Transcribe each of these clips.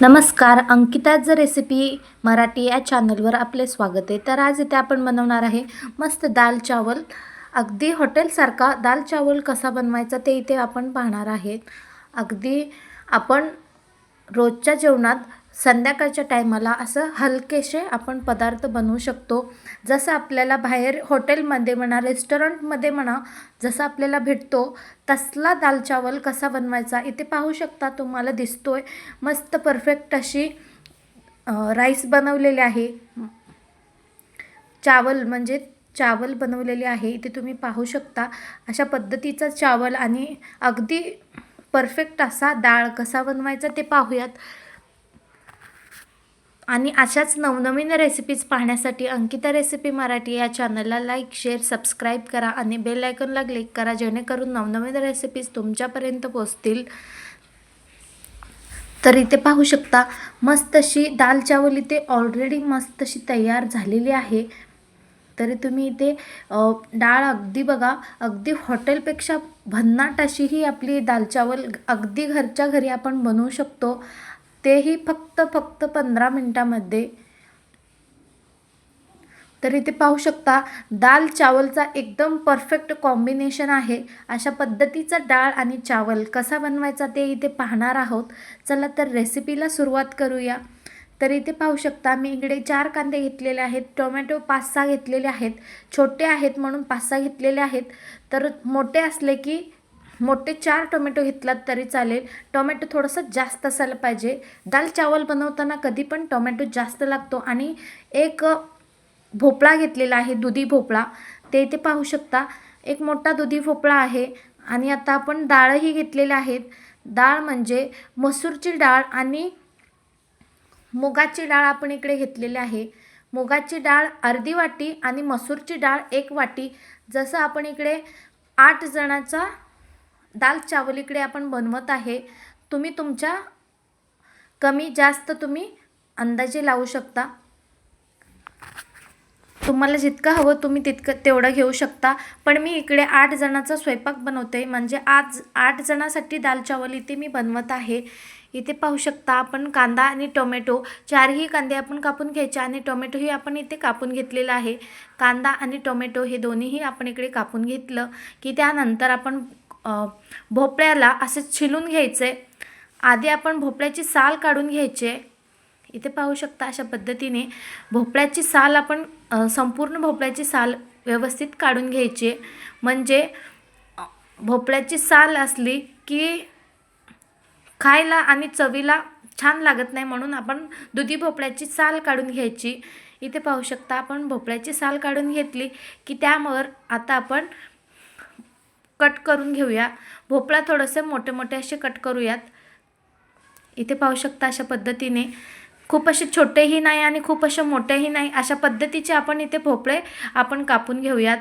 नमस्कार अंकिताज रेसिपी मराठी या चॅनलवर आपले स्वागत आहे. तर आज इथे आपण बनवणार आहे मस्त दाल चावल. अगदी हॉटेलसारखा दाल चावल कसा बनवायचा ते इथे आपण पाहणार आहे अगदी आपण रोजच्या जेवणात संध्याकाळच्या टायमाला असं हलकेसे आपण पदार्थ बनवू शकतो. जसं आपल्याला बाहेर हॉटेलमध्ये म्हणा रेस्टॉरंटमध्ये म्हणा जसं आपल्याला भेटतो तसला दाल चावल कसा बनवायचा इथे पाहू शकता तुम्हाला दिसतो आहे मस्त परफेक्ट अशी राईस बनवलेली आहे. चावल म्हणजे चावल बनवलेले आहे. इथे तुम्ही पाहू शकता अशा पद्धतीचा चावल आणि अगदी परफेक्ट असा डाळ कसा बनवायचा ते पाहूयात. आणि अशाच नवनवीन रेसिपीज पाहण्यासाठी अंकिता रेसिपी मराठी या चॅनलला लाईक शेअर सबस्क्राईब करा आणि बेल आयकॉनला क्लिक करा जेणेकरून नवनवीन रेसिपीज तुमच्यापर्यंत पोचतील तर इथे पाहू शकता मस्त अशी दाल चावल इथे ऑलरेडी मस्त अशी तयार झालेली आहे. तरी तुम्ही इथे डाळ अगदी बघा अगदी हॉटेलपेक्षा भन्नाट अशी ही आपली दाल चावल अगदी घरच्या घरी आपण बनवू शकतो. तेही फक्त फक्त पंधरा मिनटामध्ये. तर इथे पाहू शकता दाल चावलचा एकदम परफेक्ट कॉम्बिनेशन आहे. अशा पद्धतीचा डाळ आणि चावल कसा बनवायचा ते इथे पाहणार आहोत. चला तर रेसिपीला सुरुवात करूया. तर इथे पाहू शकता मी इकडे चार कांदे घेतलेले आहेत टोमॅटो पाच सहा घेतलेले आहेत छोटे आहेत म्हणून पाच सहा घेतलेले आहेत. तर मोठे असले की मोठे चार टोमॅटो घेतलात तरी चालेल. टोमॅटो थोडंसं जास्त असायला पाहिजे. दाल चावल बनवताना कधी पण टोमॅटो जास्त लागतो आणि एक भोपळा घेतलेला आहे दुधी भोपळा. ते इथे पाहू शकता. एक मोठा दुधी भोपळा आहे आणि आता आपण डाळही घेतलेल्या आहेत. डाळ म्हणजे मसूरची डाळ आणि मुगाची डाळ आपण इकडे घेतलेली आहे. मुगाची डाळ अर्धी वाटी आणि मसूरची डाळ एक वाटी. जसं आपण इकडे आठ जणाचा दाल चावल इकडे आपण बनवत आहे तुम्ही तुमच्या कमी जास्त तुम्ही अंदाजे लावू शकता. तुम्हाला जितकं हवं तुम्ही तितकं तेवढं घेऊ शकता. पण मी इकडे आठ जणाचा स्वयंपाक बनवते म्हणजे आज आठ जणांसाठी दाल चावल इथे मी बनवत आहे. इथे पाहू शकता आपण कांदा आणि टोमॅटो चारही कांदे आपण कापून घ्यायचे आणि टोमॅटोही आपण इथे कापून घेतलेला आहे. कांदा आणि टोमॅटो हे दोन्हीही आपण इकडे कापून घेतलं की त्यानंतर आपण भोपळ्याला असे छिलून घ्यायचे. आधी आपण भोपळ्याची साल काढून घ्यायचे. इथे पाहू शकता अशा पद्धतीने भोपळ्याची साल आपण संपूर्ण भोपळ्याची साल व्यवस्थित काढून घ्यायची. म्हणजे भोपळ्याची साल असली की खायला आणि चवीला छान लागत नाही म्हणून आपण दुधी भोपळ्याची साल काढून घ्यायची. इथे पाहू शकता आपण भोपळ्याची साल काढून घेतली की त्यावर आता आपण कट करून घेऊया. भोपळा थोडंसं मोठे मोठे असे कट करूयात. इथे पाहू शकता अशा पद्धतीने. खूप असे छोटेही नाही आणि खूप असे मोठेही नाही. अशा पद्धतीचे आपण इथे भोपळे आपण कापून घेऊयात.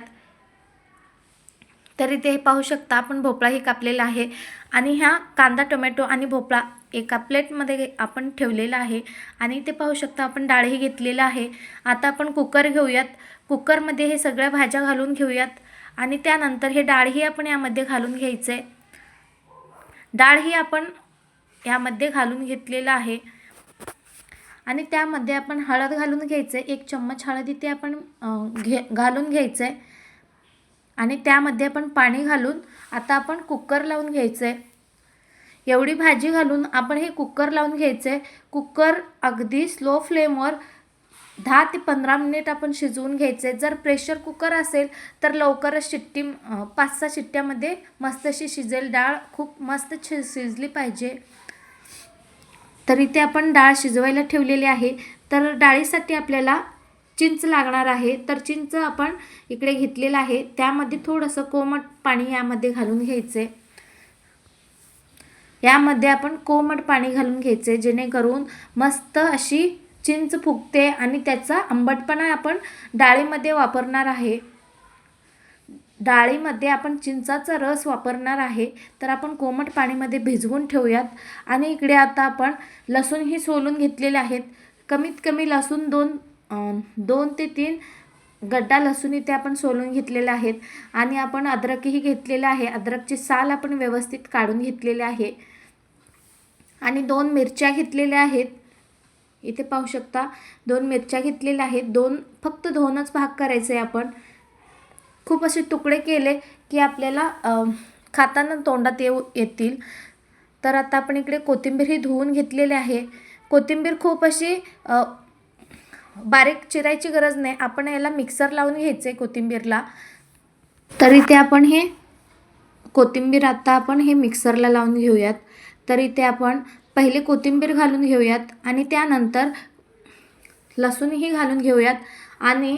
तर इथे हे पाहू शकता आपण भोपळाही कापलेला आहे. आणि ह्या कांदा टोमॅटो आणि भोपळा एका प्लेटमध्ये आपण ठेवलेला आहे. आणि इथे पाहू शकता आपण डाळही घेतलेला आहे. आता आपण कुकर घेऊयात. कुकरमध्ये हे सगळ्या भाज्या घालून घेऊयात. आणि त्यानंतर हे डाळही आपण यामध्ये घालून घ्यायचं. आहे डाळही आपण यामध्ये घालून घेतलेलं आहे. आणि त्यामध्ये आपण हळद घालून घ्यायचं. आहे एक चम्मच हळद इथे आपण घे घालून घ्यायचं. आहे आणि त्यामध्ये आपण पाणी घालून आता आपण कुकर लावून घ्यायचं. आहे एवढी भाजी घालून आपण हे कुकर लावून घ्यायचं. आहे कुकर अगदी स्लो फ्लेमवर दहा ते पंधरा मिनिट आपण शिजवून घ्यायचे. जर प्रेशर कुकर असेल तर लवकरच शिट्टी पाच सहा शिट्ट्यामध्ये मस्त अशी शिजेल डाळ. खूप मस्त शि शिजली पाहिजे. तर इथे आपण डाळ शिजवायला ठेवलेली आहे. तर डाळीसाठी आपल्याला चिंच लागणार आहे. तर चिंच आपण इकडे घेतलेलं आहे. त्यामध्ये थोडंसं कोमट पाणी यामध्ये घालून घ्यायचे. यामध्ये आपण कोमट पाणी घालून घ्यायचे जेणेकरून मस्त अशी चिंच फुगते आणि त्याचा आंबटपणा आपण डाळीमध्ये वापरणार आहे. डाळीमध्ये आपण चिंचाचा रस वापरणार आहे. तर आपण कोमट पाणीमध्ये भिजवून ठेवूयात. आणि इकडे आता आपण लसूणही सोलून घेतलेले आहेत. कमीत कमी लसूण दोन दोन ते तीन गड्डा लसूण इथे आपण सोलून घेतलेले आहेत. आणि आपण अद्रकही घेतलेलं आहे. अद्रकची साल आपण व्यवस्थित काढून घेतलेले आहे. आणि दोन मिरच्या घेतलेल्या आहेत. इथे पाहू शकता दोन मिरच्या घेतलेल्या आहेत. दोन फक्त दोनच भाग करायचे आहे आपण. खूप असे तुकडे केले की आपल्याला खाताना तोंडात येऊ येतील. तर आता आपण इकडे कोथिंबीर ही धुवून घेतलेली आहे. कोथिंबीर खूप अशी बारीक चिरायची गरज नाही. आपण याला मिक्सर लावून घ्यायचं आहे कोथिंबीरला. तर इथे आपण हे कोथिंबीर आता आपण हे मिक्सरला लावून घेऊयात. तर इथे आपण पहिले कोथिंबीर घालून घेऊयात आणि त्यानंतर लसूणही घालून घेऊयात आणि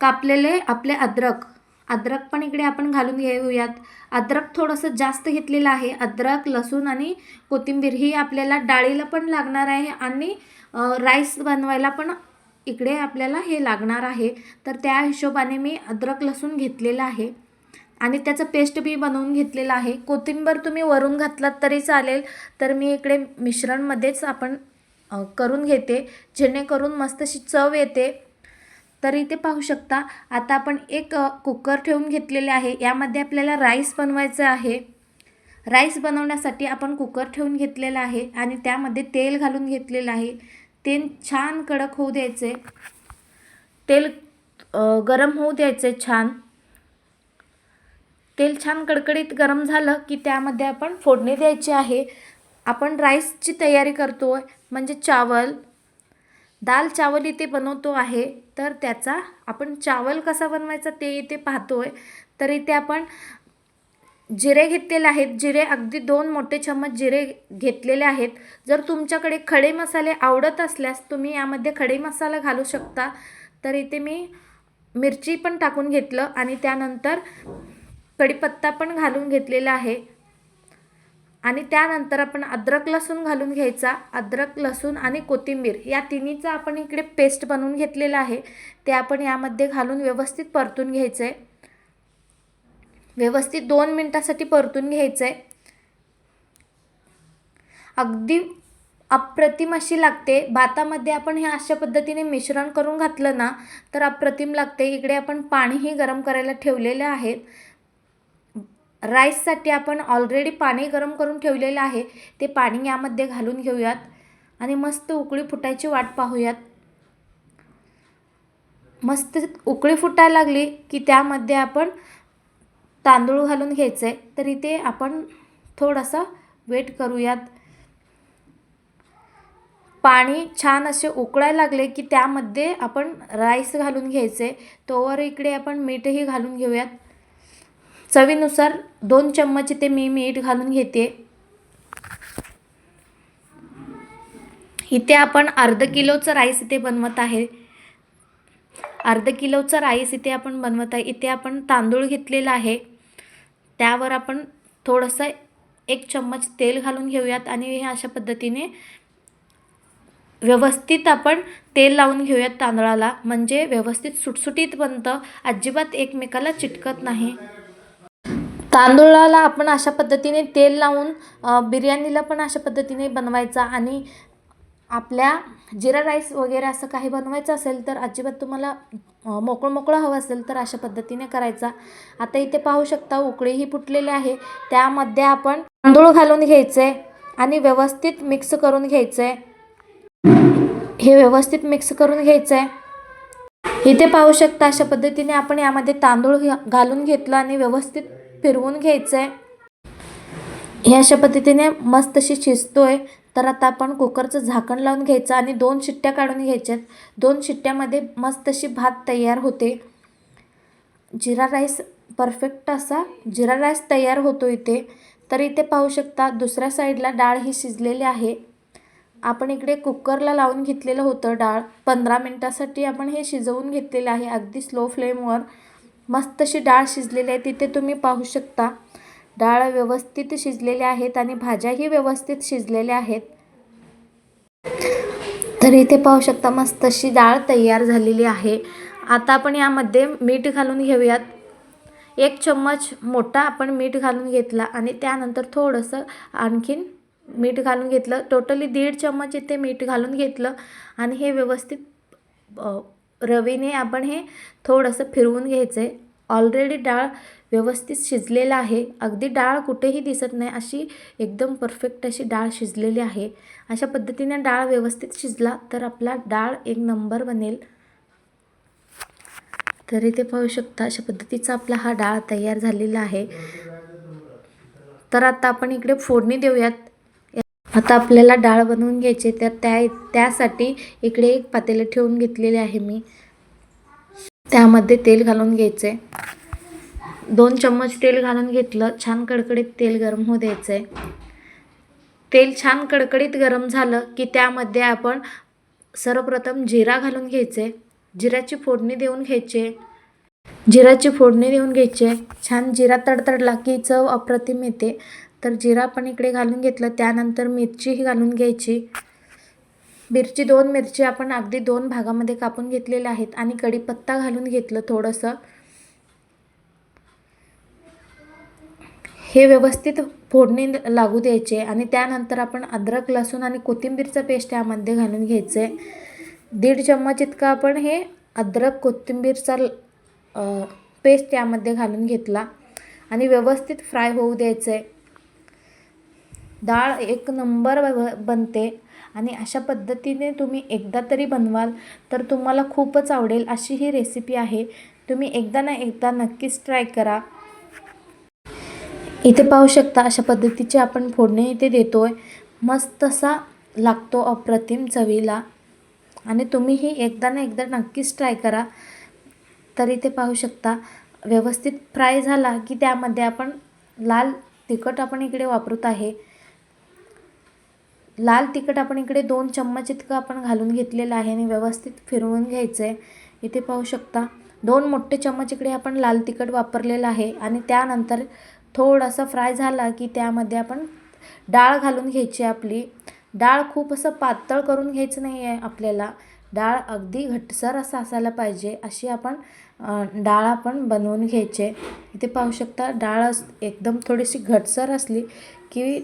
कापलेले आपले अद्रक. अद्रक पण इकडे आपण घालून घेऊयात. अद्रक थोडंसं जास्त घेतलेलं आहे. अद्रक लसूण आणि कोथिंबीर ही आपल्याला डाळीला पण लागणार आहे आणि राईस बनवायला पण इकडे आपल्याला हे लागणार आहे. तर त्या हिशोबाने मी अद्रक लसूण घेतलेलं आहे. आणि त्याचं पेस्ट बी बनवून घेतलेलं आहे. कोथिंबर तुम्ही वरून घातलात तरी चालेल. तर मी इकडे मिश्रणमध्येच आपण करून घेते. जेणेकरून मस्त अशी चव येते. तर इथे पाहू शकता आता आपण एक कुकर ठेवून घेतलेले आहे. यामध्ये आपल्याला राईस बनवायचं आहे. राईस बनवण्यासाठी आपण कुकर ठेवून घेतलेला आहे आणि त्यामध्ये तेल घालून घेतलेलं आहे. तेल छान कडक होऊ द्यायचे. तेल गरम होऊ द्यायचे छान. तेल छान कडकडीत गरम झालं की त्यामध्ये आपण फोडणी द्यायची आहे. आपण राईसची तयारी करतो आहे म्हणजे चावल. दाल चावल इथे बनवतो आहे तर त्याचा आपण चावल कसा बनवायचा ते इथे पाहतो आहे तर इथे आपण जिरे घेतलेले आहेत. जिरे अगदी दोन मोठे चम्मच जिरे घेतलेले आहेत. जर तुमच्याकडे खडे मसाले आवडत असल्यास तुम्ही यामध्ये खडे मसाला घालू शकता. तर इथे मी मिरची पण टाकून घेतलं आणि त्यानंतर कढीपत्ता पण घालून घेतलेला आहे. आणि त्यानंतर आपण अद्रक लसूण घालून घ्यायचा. अद्रक लसूण आणि कोथिंबीर या तिन्हीचा आपण इकडे पेस्ट बनवून घेतलेलं आहे. ते आपण यामध्ये घालून व्यवस्थित परतून घ्यायचं आहे व्यवस्थित दोन मिनटासाठी परतून घ्यायचं आहे अगदी अप्रतिम अशी लागते. भातामध्ये आपण हे अशा पद्धतीने मिश्रण करून घातलं ना तर अप्रतिम लागते. इकडे आपण पाणीही गरम करायला ठेवलेलं आहे. राईससाठी आपण ऑलरेडी पाणी गरम करून ठेवलेलं आहे. ते पाणी यामध्ये घालून घेऊयात. आणि मस्त उकळी फुटायची वाट पाहूयात. मस्त उकळी फुटायला लागली की त्यामध्ये आपण तांदूळ घालून घ्यायचं. आहे तर इथे आपण थोडंसं वेट करूयात. पाणी छान असे उकळायला लागले की त्यामध्ये आपण राईस घालून घ्यायचे. तोवर इकडे आपण मीठही घालून घेऊयात. चवीनुसार दोन चम्मच इथे मी मीठ घालून घेते. इथे आपण अर्ध किलोचं राईस इथे बनवत आहे. अर्ध किलोचं राईस इथे आपण बनवत आहे. इथे आपण तांदूळ घेतलेला आहे. त्यावर आपण थोडंसं एक चम्मच तेल घालून घेऊयात आणि हे अशा पद्धतीने व्यवस्थित आपण तेल लावून घेऊयात तांदळाला. म्हणजे व्यवस्थित सुटसुटीत बनतं. अजिबात एकमेकाला चिटकत नाही. तांदूळाला आपण अशा पद्धतीने तेल लावून बिर्याणीला पण अशा पद्धतीने बनवायचा आणि आपल्या जिरा राईस वगैरे असं काही बनवायचं असेल तर अजिबात तुम्हाला मोकळं मोकळं हवं असेल तर अशा पद्धतीने करायचा. आता इथे पाहू शकता उकळीही फुटलेली आहे. त्यामध्ये आपण तांदूळ घालून घ्यायचे आणि व्यवस्थित मिक्स करून घ्यायचे. हे व्यवस्थित मिक्स करून घ्यायचं. आहे इथे पाहू शकता अशा पद्धतीने आपण यामध्ये तांदूळ घालून घेतलं आणि व्यवस्थित फिरवून घ्यायचं आहे हे अशा पद्धतीने मस्त अशी शिजतोय. तर आता आपण कुकरचं झाकण लावून घ्यायचं आणि दोन शिट्ट्या काढून घ्यायच्यात. दोन शिट्ट्यामध्ये मस्त अशी भात तयार होते. जिरा राईस परफेक्ट असा जिरा राईस तयार होतो इथे. तर इथे पाहू शकता दुसऱ्या साईडला डाळ ही शिजलेली आहे. आपण इकडे कुकरला लावून घेतलेलं होतं डाळ. पंधरा मिनटासाठी आपण हे शिजवून घेतलेलं आहे अगदी स्लो फ्लेमवर मस्त अशी डाळ शिजलेली आहे तिथे तुम्ही पाहू शकता. डाळ व्यवस्थित शिजलेल्या आहेत आणि भाज्याही व्यवस्थित शिजलेल्या आहेत. तर इथे पाहू शकता मस्त अशी डाळ तयार झालेली आहे. आता आपण यामध्ये मीठ घालून घेऊयात. एक चम्मच मोठा आपण मीठ घालून घेतला आणि त्यानंतर थोडंसं आणखीन मीठ घालून घेतलं. टोटली दीड चम्मच इथे मीठ घालून घेतलं आणि हे व्यवस्थित रवीने आपण हे थोडंसं फिरवून घ्यायचं आहे ऑलरेडी डाळ व्यवस्थित शिजलेला आहे. अगदी डाळ कुठेही दिसत नाही अशी एकदम परफेक्ट अशी डाळ शिजलेली आहे. अशा पद्धतीने डाळ व्यवस्थित शिजला तर आपला डाळ एक नंबर बनेल. तर इथे पाहू शकता अशा पद्धतीचा आपला हा डाळ तयार झालेला आहे. तर आता आपण इकडे फोडणी देऊयात. आता आपल्याला डाळ बनवून घ्यायची तर त्या त्यासाठी इकडे एक पातेले ठेवून घेतलेले आहे मी. त्यामध्ये तेल घालून घ्यायचे दोन चम्मच तेल घालून घेतलं छान कडकडीत तेल गरम होऊ द्यायचं आहे तेल छान कडकडीत गरम झालं की त्यामध्ये आपण सर्वप्रथम जिरा घालून घ्यायचे जिऱ्याची फोडणी देऊन घ्यायचे जिराची फोडणी देऊन घ्यायचे छान जिरा तडतडला की चव अप्रतिम येते. तर जिरा पण इकडे घालून घेतलं. त्यानंतर मिरचीही घालून घ्यायची. मिरची दोन मिरची आपण अगदी दोन भागामध्ये कापून घेतलेल्या आहेत आणि कढीपत्ता घालून घेतलं थोडंसं. हे व्यवस्थित फोडणी लागू द्यायचे आणि त्यानंतर आपण अद्रक लसूण आणि कोथिंबीरचं पेस्ट यामध्ये घालून घ्यायचं. आहे दीड चम्मच इतका आपण हे अद्रक कोथिंबीरचा पेस्ट यामध्ये घालून घेतला आणि व्यवस्थित फ्राय होऊ द्यायचं. आहे डाळ एक नंबर ब- बनते. आणि अशा पद्धतीने तुम्ही एकदा तरी बनवाल तर तुम्हाला खूपच आवडेल अशी ही रेसिपी आहे. तुम्ही एकदा ना एकदा नक्कीच ट्राय करा. इथे पाहू शकता अशा पद्धतीची आपण फोडणी इथे देतो आहे मस्त असा लागतो अप्रतिम चवीला. आणि तुम्हीही एकदा ना एकदा नक्कीच ट्राय करा. तर इथे पाहू शकता व्यवस्थित फ्राय झाला की त्यामध्ये आपण लाल तिखट आपण इकडे वापरत आहे. लाल तिखट आपण इकडे दोन चम्मच इतकं आपण घालून घेतलेलं आहे आणि व्यवस्थित फिरवून घ्यायचं आहे इथे पाहू शकता दोन मोठे चम्मच इकडे आपण लाल तिखट वापरलेलं आहे आणि त्यानंतर थोडासा फ्राय झाला की त्यामध्ये आपण डाळ घालून घ्यायची आपली. डाळ खूप असं पातळ करून घ्यायचं नाही आहे आपल्याला. डाळ अगदी घटसर असं असायला पाहिजे अशी आपण डाळ आपण बनवून घ्यायचे. इथे पाहू शकता डाळ अस- एकदम थोडीशी घटसर असली की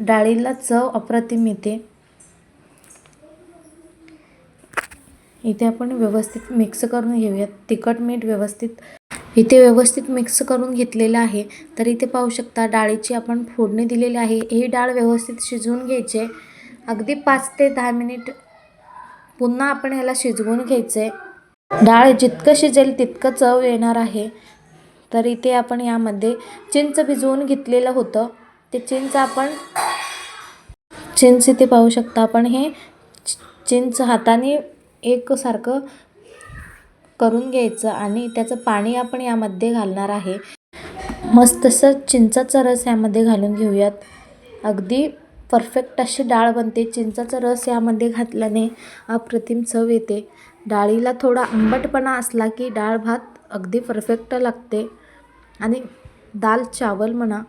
डाळीला चव अप्रतिम येते. इथे आपण व्यवस्थित मिक्स करून घेऊयात. तिखट मीठ व्यवस्थित. इथे व्यवस्थित मिक्स करून घेतलेलं आहे. तर इथे पाहू शकता डाळीची आपण फोडणी दिलेली आहे. ही डाळ व्यवस्थित शिजवून घ्यायचे. अगदी पाच ते दहा मिनिट पुन्हा आपण ह्याला शिजवून घ्यायचे. डाळ जितकं शिजेल तितकं चव येणार आहे. तर इथे आपण यामध्ये चिंच भिजवून घेतलेलं होतं. ते चिंच आपण चिंच इथे पाहू शकता आपण. हे चि- चिंच हाताने एकसारखं करून घ्यायचं आणि त्याचं पाणी आपण यामध्ये घालणार आहे. मस्त असं चिंचाचा रस यामध्ये घालून घेऊयात. अगदी परफेक्ट अशी डाळ बनते. चिंचाचा रस यामध्ये घातल्याने अप्रतिम चव येते. डाळीला थोडा आंबटपणा असला की डाळ भात अगदी परफेक्ट लागते. आणि दाल चावल म्हणा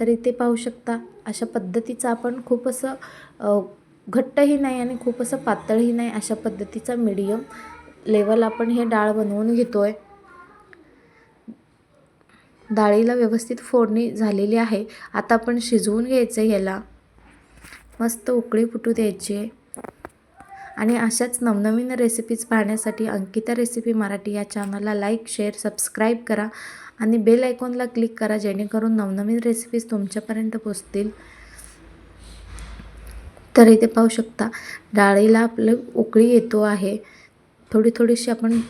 तर इथे पाहू शकता अशा पद्धतीचं आपण खूप असं घट्टही नाही आणि खूप असं पातळही नाही अशा पद्धतीचा मीडियम लेवल आपण हे डाळ बनवून घेतो आहे डाळीला व्यवस्थित फोडणी झालेली आहे. आता आपण शिजवून घ्यायचं आहे मस्त उकळी फुटू द्यायची. आहे आणि अशाच नवनवीन रेसिपीज पाहण्यासाठी अंकिता रेसिपी मराठी या चॅनलला लाईक शेअर सबस्क्राईब करा. आणि बेल आयकॉनला क्लिक करा जेणेकरून नवनवीन रेसिपीज तुमच्यापर्यंत पोचतील. तर इथे पाहू शकता डाळीला आपलं उकळी येतो आहे. थोडी थोडीशी आपण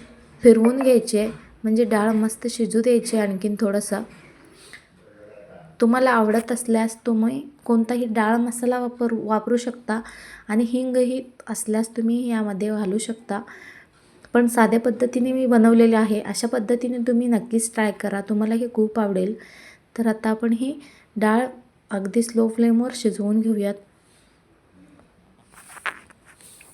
फिरवून घ्यायची आहे. म्हणजे डाळ मस्त शिजू द्यायची आहे आणखीन थोडंसं. तुम्हाला आवडत असल्यास तुम्ही कोणताही डाळ मसाला वापर वापरू शकता. आणि हिंगही असल्यास तुम्ही यामध्ये घालू शकता. पण साध्या पद्धतीने मी बनवलेले आहे. अशा पद्धतीने तुम्ही नक्कीच ट्राय करा. तुम्हाला हे खूप आवडेल. तर आता आपण ही डाळ अगदी स्लो फ्लेमवर शिजवून घेऊयात.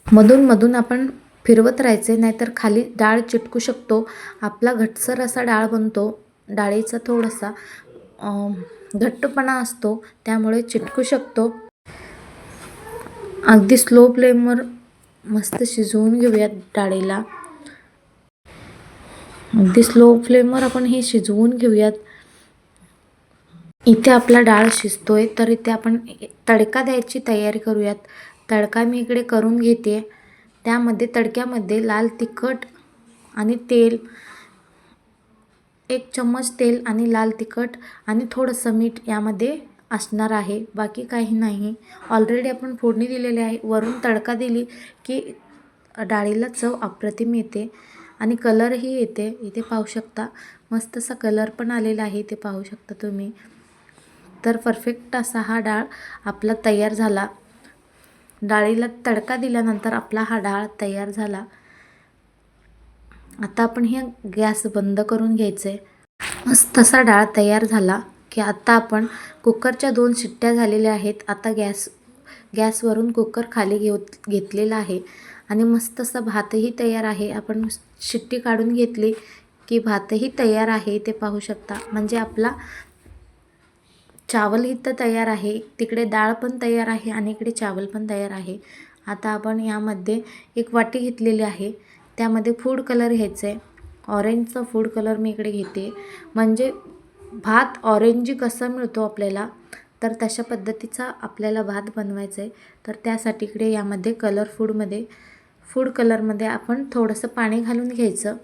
मधून मधून आपण फिरवत राहायचे नाहीतर खाली डाळ चिटकू शकतो. आपला घटसर असा डाळ बनतो. डाळीचा थोडासा घट्टपणा असतो त्यामुळे चिटकू शकतो. अगदी स्लो फ्लेमवर मस्त शिजवून घेऊयात डाळीला. अगदी स्लो फ्लेमवर आपण हे शिजवून घेऊयात. इथे आपला डाळ शिजतोय तर इथे आपण तडका द्यायची तयारी करूयात. तडका मी इकडे करून घेते. त्यामध्ये तडक्यामध्ये लाल तिखट आणि तेल एक चम्मच तेल आणि लाल तिखट आणि थोडंसं मीठ यामध्ये असणार आहे. बाकी काही नाही. ऑलरेडी आपण फोडणी दिलेली आहे. वरून तडका दिली की डाळीला चव अप्रतिम येते. आणि कलरही येते. इथे पाहू शकता. मस्त असा कलर पण आलेला आहे इथे पाहू शकता तुम्ही. तर परफेक्ट असा हा डाळ आपला तयार झाला. डाळीला तडका दिल्यानंतर आपला हा डाळ तयार झाला. आता आपण हे गॅस बंद करून घ्यायचं. आहे मस्त असा डाळ तयार झाला की आता आपण कुकरच्या दोन शिट्ट्या झालेल्या आहेत. आता गॅस गॅसवरून कुकर खाली घेऊ घेतलेला आहे. आणि मस्त असा भातही तयार आहे. आपण शिट्टी काढून घेतली की भातही तयार आहे ते पाहू शकता. म्हणजे आपला चावल इथं तयार आहे. तिकडे डाळ पण तयार आहे आणि इकडे चावल पण तयार आहे. आता आपण यामध्ये एक वाटी घेतलेली आहे. त्यामध्ये फूड कलर घ्यायचं आहे ऑरेंजचा फूड कलर मी इकडे घेते. म्हणजे भात ऑरेंजी कसा मिळतो आपल्याला? तर तशा पद्धतीचा आपल्याला भात बनवायचा आहे. तर त्यासाठी इकडे यामध्ये कलर फूडमध्ये फूड कलरमध्ये आपण थोडंसं पाणी घालून घ्यायचं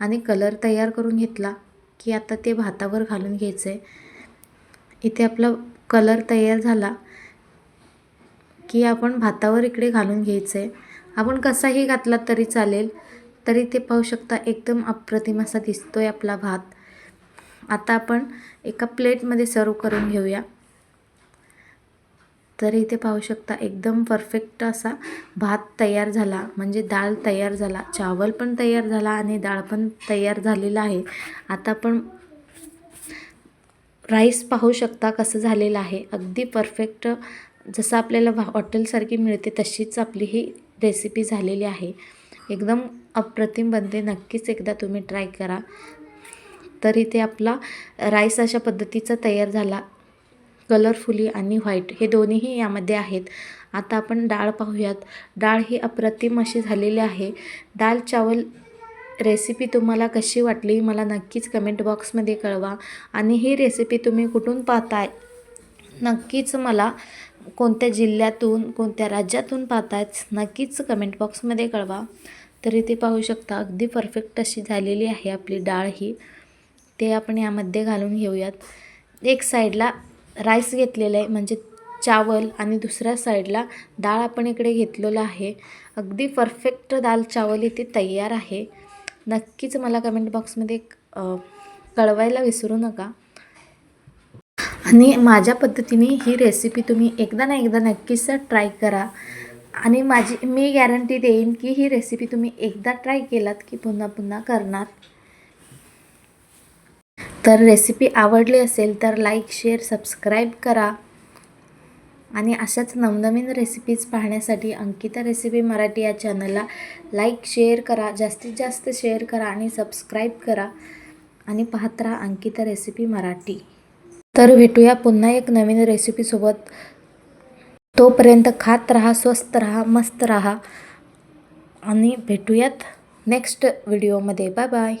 आणि कलर तयार करून घेतला की आता ते भातावर घालून घ्यायचं आहे. इथे आपला कलर तयार झाला की आपण भातावर इकडे घालून घ्यायचं आहे. आपण कसाही घातला तरी चालेल तरी ते पाहू शकता एकदम अप्रतिम असा दिसतो आहे आपला भात. आता आपण एका प्लेटमध्ये सर्व करून घेऊया. तर इथे पाहू शकता एकदम परफेक्ट असा भात तयार झाला. म्हणजे डाळ तयार झाला. चावल पण तयार झाला आणि डाळ पण तयार झालेला आहे. आता आपण राईस पाहू शकता कसं झालेलं आहे. अगदी परफेक्ट जसं आपल्याला हॉटेलसारखी मिळते तशीच आपली ही रेसिपी झालेली आहे. एकदम अप्रतिम बनते. नक्कीच एकदा तुम्ही ट्राय करा. तर इथे आपला राईस अशा पद्धतीचा तयार झाला. कलरफुली आणि व्हाईट. हे दोन्हीही यामध्ये आहेत. आता आपण डाळ पाहूयात. डाळ ही अप्रतिम अशी झालेली आहे. डाळ चावल रेसिपी तुम्हाला कशी वाटली मला नक्कीच कमेंट बॉक्समध्ये कळवा. आणि ही रेसिपी तुम्ही कुठून पाहताय? नक्कीच मला कोणत्या जिल्ह्यातून कोणत्या राज्यातून पाहतायत नक्कीच कमेंट बॉक्समध्ये कळवा. तरी ते पाहू शकता. अगदी परफेक्ट अशी झालेली आहे आपली डाळ ही. ते आपण यामध्ये घालून घेऊयात. एक साईडला राईस घेतलेलं आहे म्हणजे चावल आणि दुसऱ्या साईडला डाळ आपण इकडे घेतलेलं आहे. अगदी परफेक्ट दाल चावल इथे तयार आहे. नक्कीच मला कमेंट बॉक्समध्ये कळवायला विसरू नका. आणि माझ्या पद्धतीने ही रेसिपी तुम्ही एकदा ना एकदा नक्कीच ट्राय करा. आणि माझी मी गॅरंटी देईन की ही रेसिपी तुम्ही एकदा ट्राय केलात की पुन्हा पुन्हा करणार. तर रेसिपी आवडली असेल तर लाईक शेअर सबस्क्राईब करा. आणि अशाच नवनवीन रेसिपीज पाहण्यासाठी अंकिता रेसिपी मराठी या चॅनलला लाईक शेअर करा. जास्तीत जास्त शेअर करा आणि सबस्क्राईब करा. आणि पाहत राहा अंकिता रेसिपी मराठी. तर भेटूया पुन्हा एक नवीन रेसिपीसोबत तोपर्यंत खात राहा स्वस्त राहा मस्त राहा. आणि भेटूयात नेक्स्ट व्हिडिओमध्ये बाय बाय